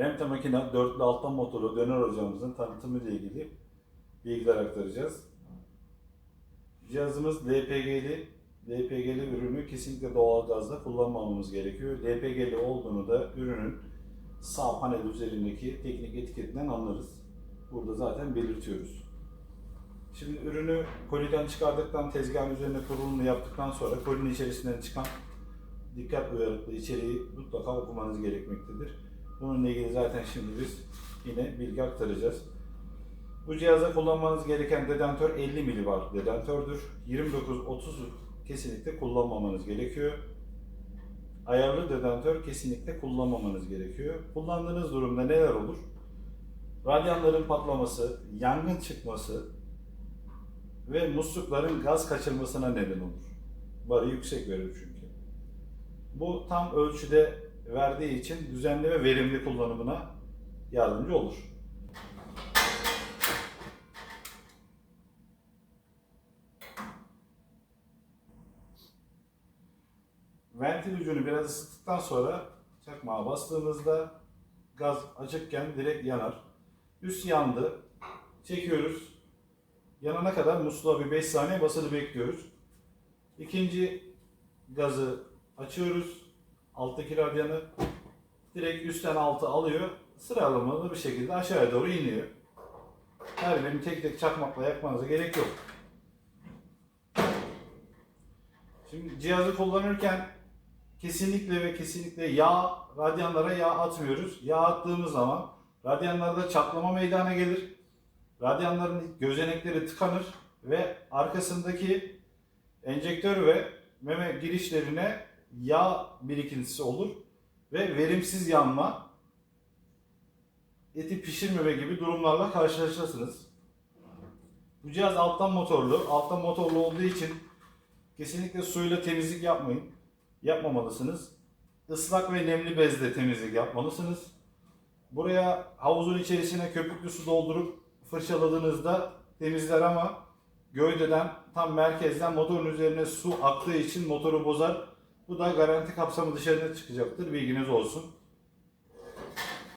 Remte makine dörtlü alttan motoru döner ocağımızın tanıtımı ile ilgili bilgiler aktaracağız. Cihazımız LPG'li, LPG'li ürünü kesinlikle doğal gazda kullanmamamız gerekiyor. LPG'li olduğunu da ürünün sağ panel üzerindeki teknik etiketinden anlarız. Burada zaten belirtiyoruz. Şimdi ürünü koliden çıkardıktan tezgahın üzerine kurulumunu yaptıktan sonra kolinin içerisinden çıkan dikkat uyarıklı içeriği mutlaka okumanız gerekmektedir. Bununla ilgili zaten şimdi biz yine bilgi aktaracağız. Bu cihazda kullanmanız gereken dedentör 50 milibar dedentördür. 29-30 kesinlikle kullanmamanız gerekiyor. Ayarlı dedentör kesinlikle kullanmamanız gerekiyor. Kullandığınız durumda neler olur? Radyanların patlaması, yangın çıkması ve muslukların gaz kaçırmasına neden olur. Barı yüksek verir çünkü. Bu tam ölçüde verdiği için düzenli ve verimli kullanımına yardımcı olur. Ventil ucunu biraz ısıttıktan sonra çakmağa bastığımızda gaz açıkken direkt yanar. Üst yandı. Çekiyoruz. Yanana kadar musluğa bir 5 saniye basılı bekliyoruz. İkinci gazı açıyoruz. Alttaki radyanı direkt üstten altı alıyor. Sıralamalı bir şekilde aşağıya doğru iniyor. Her birini tek tek çakmakla yakmanıza gerek yok. Şimdi cihazı kullanırken kesinlikle ve kesinlikle yağ, radyanlara yağ atmıyoruz. Yağ attığımız zaman radyanlarda çatlama meydana gelir. Radyanların gözenekleri tıkanır ve arkasındaki enjektör ve meme girişlerine yağ birikintisi olur ve verimsiz yanma, eti pişirmeme gibi durumlarla karşılaşırsınız. Bu cihaz alttan motorlu. Alttan motorlu olduğu için kesinlikle suyla temizlik yapmayın. Yapmamalısınız. Islak ve nemli bezle temizlik yapmalısınız. Buraya havuzun içerisine köpüklü su doldurup fırçaladığınızda temizler ama gövdeden tam merkezden motorun üzerine su aktığı için motoru bozar. Bu da garanti kapsamı dışarıda çıkacaktır. Bilginiz olsun.